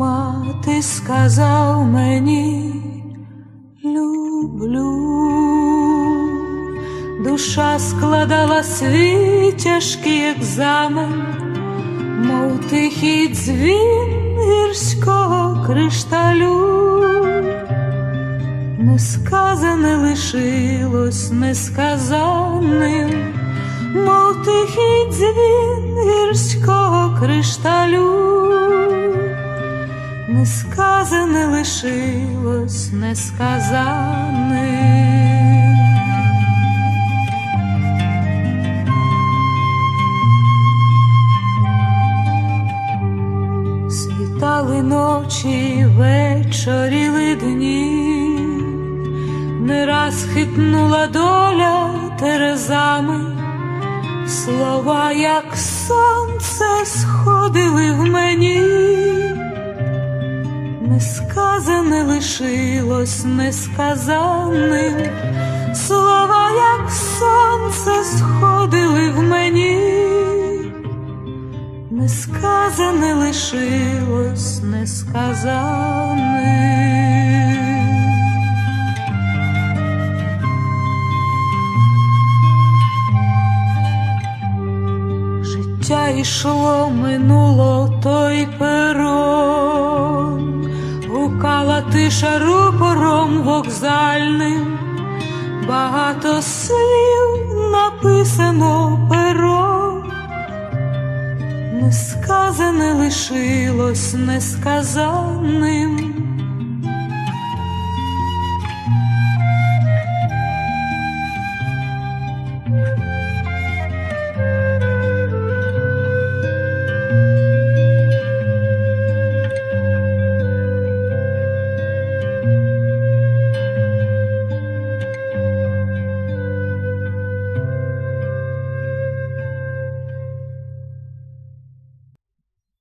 Очима ти сказав мені люблю, душа складала свій тяжкий екзамен, мов тихий дзвін гірського кришталю, несказане лишилось несказаним, мов тихий дзвін Несказане лишилось несказаним. Світали ночі, вечоріли дні, не раз хитнула доля терезами, слова, як сонце, сходили лишилось несказаним, слова, як сонце, сходили в мені. Несказане лишилось несказаним. Життя йшло, минуло той перон, гукала тиша рупором вокзальним, багато слів написано пером. Несказане лишилось несказаним,